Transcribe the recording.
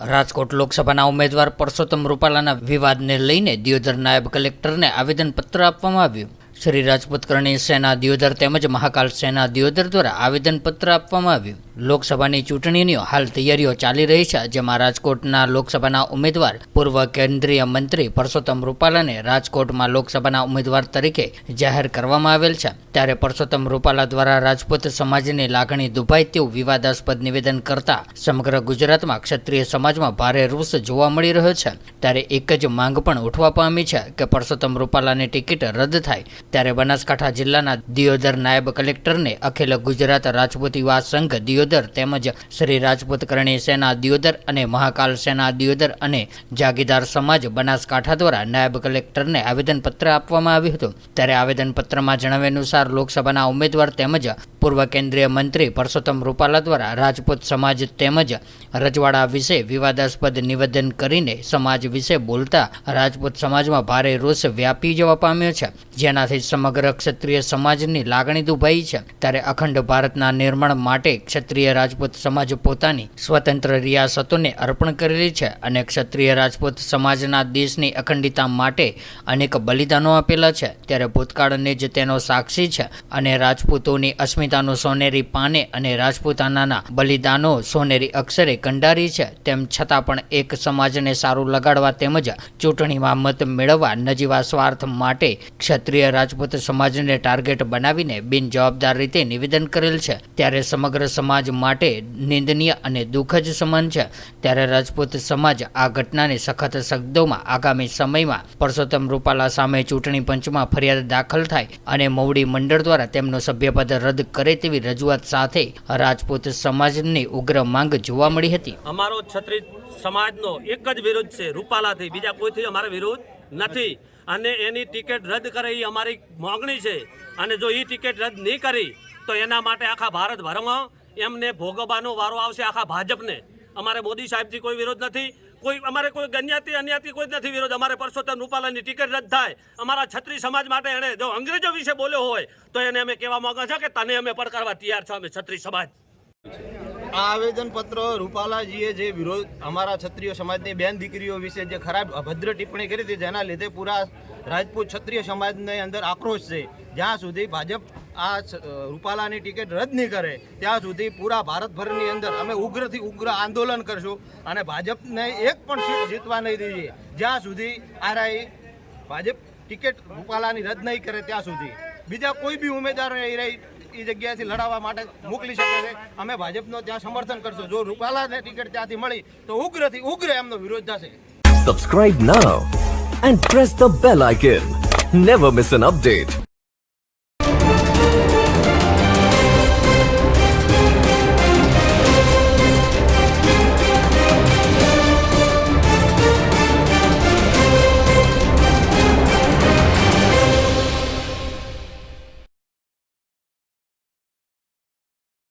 રાજકોટ લોકસભાના ઉમેદવાર પરસોત્તમ રૂપાલાના વિવાદને લઈને દિયોદર નાયબ કલેક્ટરને આવેદનપત્ર આપવામાં આવ્યું. શ્રી રાજપૂત કરણી સેના દિયોદર તેમજ મહાકાલ સેના દિયોદર દ્વારા આવેદનપત્ર આપવામાં આવ્યું. લોકસભાની ચૂંટણીની હાલ તૈયારીઓ ચાલી રહી છે, જેમાં રાજકોટના લોકસભાના ઉમેદવાર, પૂર્વ કેન્દ્રીય મંત્રી પરસોત્તમ રૂપાલાને રાજકોટમાં લોકસભાના ઉમેદવાર તરીકે જાહેર કરવામાં આવેલ છે. ત્યારે પરસોત્તમ રૂપાલા દ્વારા રાજપૂત સમાજની લાગણી દુભાય તેવું વિવાદાસ્પદ નિવેદન કરતા સમગ્ર ગુજરાતમાં ક્ષત્રિય સમાજમાં ભારે રોષ જોવા મળી રહ્યો છે. ત્યારે એક જ માંગ પણ ઉઠવા પામી છે કે પરસોત્તમ રૂપાલાની ટિકિટ રદ થાય. ત્યારે બનાસકાંઠા જિલ્લાના દિયોદર નાયબ કલેક્ટરને અખિલ ગુજરાત રાજપૂત યુવા સંઘ દિયોદર તેમજ શ્રી રાજપૂત કરણી સેના દિયોદર અને મહાકાલ સેના દિયોદર અને જાગીદાર સમાજ બનાસકાંઠા દ્વારા નાયબ કલેક્ટરને આવેદનપત્ર આપવામાં આવ્યું હતું. ત્યારે આવેદનપત્રમાં જણાવ્યા અનુસાર લોકસભાના ઉમેદવાર તેમજ પૂર્વ કેન્દ્રીય મંત્રી પરસોત્તમ રૂપાલા દ્વારા રાજપૂત સમાજ તેમજ રજવાડા વિશે વિવાદાસ્પદ નિવેદન કરીને સમાજ વિશે બોલતા રાજપૂત સમાજમાં ભારે રોષ વ્યાપી જવા પામ્યો છે. જેનાથી સમગ્ર ક્ષત્રિય સમાજની લાગણી દુભાઈ છે. ત્યારે અખંડ ભારતના નિર્માણ માટે ક્ષત્રિય રાજપૂત સમાજ પોતાની સ્વતંત્ર રિયાસતોને અર્પણ કરેલી છે અને ક્ષત્રિય રાજપૂત સમાજના દેશની અખંડિતા માટે અનેક બલિદાનો આપેલા છે. ત્યારે ભૂતકાળને જ તેનો સાક્ષી છે અને રાજપૂતોની અસ્મિતાનું સોનેરી પાને અને રાજપૂતાનાના બલિદાનો સોનેરી અક્ષરે કંડારી છે. તેમ છતાં પણ એક સમાજને સારું લગાડવા તેમજ ચૂંટણીમાં મત મેળવવા નજીવા સ્વાર્થ માટે ક્ષત્રિય રાજપૂત સમાજને ટાર્ગેટ બનાવીને બિનજવાબદાર રીતે નિવેદન કરેલ છે. ત્યારે સમગ્ર સમાજ માટે નિંદનીય અને દુઃખ જ સમાન છે. ત્યારે રાજપૂત સમાજ આ ઘટનાને સખત શબ્દોમાં આગામી સમયમાં પરસોત્તમ રૂપાલા સામે ચૂંટણી પંચમાં ફરિયાદ દાખલ થાય અને મવડી મંડળ દ્વારા તેમનું સભ્યપદ રદ કરે તેવી રજૂઆત સાથે રાજપૂત સમાજની ઉગ્ર માંગ જોવા મળી હતી. અમારો છત્રી સમાજનો એક જ વિરોધ છે રૂપાલાથી. બીજા કોઈથી અમારો વિરોધ નથી. અને એની ટિકિટ રદ કરે એ અમારી માગણી છે. અને જો એ ટિકિટ રદ નહીં કરી, તો એના માટે આખા ભારતભરમાં એમને ભોગવવાનો વારો આવશે આખા ભાજપને. અમારે મોદી સાહેબથી કોઈ વિરોધ નથી. કોઈ, અમારે કોઈ ગન્યાતી અન્યાથી કોઈ નથી વિરોધ. અમારે પરસોત્તમ રૂપાલાની ટિકિટ રદ થાય. અમારા છત્રી સમાજ માટે એણે જો અંગ્રેજો વિશે બોલ્યો હોય, તો એને અમે કહેવા માંગે છે કે તને અમે પડકારવા તૈયાર છો અમે છત્રી સમાજ. આ આવેદનપત્ર રૂપાલાજીએ જે વિરોધ અમારા ક્ષત્રિય સમાજની બેન દીકરીઓ વિશે જે ખરાબ અભદ્ર ટિપ્પણી કરી હતી, જેના લીધે પૂરા રાજપૂત ક્ષત્રિય સમાજની અંદર આક્રોશ છે. જ્યાં સુધી ભાજપ આ રૂપાલાની ટિકિટ રદ નહીં કરે, ત્યાં સુધી પૂરા ભારતભરની અંદર અમે ઉગ્રથી ઉગ્ર આંદોલન કરશું અને ભાજપને એક પણ સીટ જીતવા નહીં દઈએ. જ્યાં સુધી આરઆઈ ભાજપ ટિકિટ રૂપાલાની રદ નહીં કરે ત્યાં સુધી. બીજા કોઈ બી ઉમેદવાર એ રહી, એ જગ્યાએથી લડાવવા માટે મોકલી શકે છે. અમે ભાજપનો ત્યાં સમર્થન કરશું. જો રૂપાલાને ટિકિટ ત્યાંથી મળી, તો ઉગ્રથી ઉગ્ર એમનો વિરોધ થશે. Subscribe now and press the bell icon never miss an update.